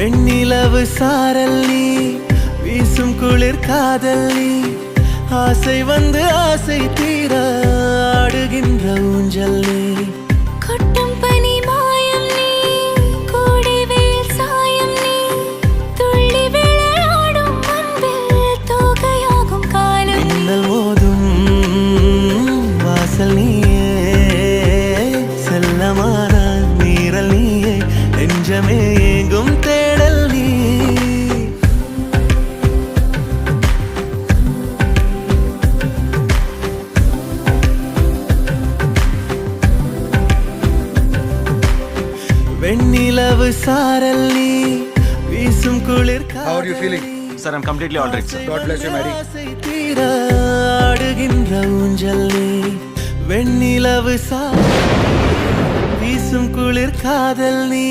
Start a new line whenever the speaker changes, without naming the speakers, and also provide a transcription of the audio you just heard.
வெண்ணிலவு சாரல் நீ வீசும் குளிர் காதல் நீ ஆசை வந்து ஆசை தீர ஆடுகின்ற ஊஞ்சல் நீ
கொட்டும் பனி மாயம் நீ கோடை வெயில் சாயம் நீ துள்ளி விளையாடும் அன்பில் தோகையாகும் காலம் நீ.
மின்னல் மோதும் வாசல் நீயே செல்லமான நீரல் நீயே நெஞ்சமே வெண்ணிலவு சாரல் நீ வீசும் குளிர்
How are you feeling?
Sir, I'm completely all right, sir.
God bless you, Mary.
ஆசை தீர ஆடுகின்ற ஊஞ்சல் நீ வெண்ணிலவு சா வீசும் குளிர் காதல் நீ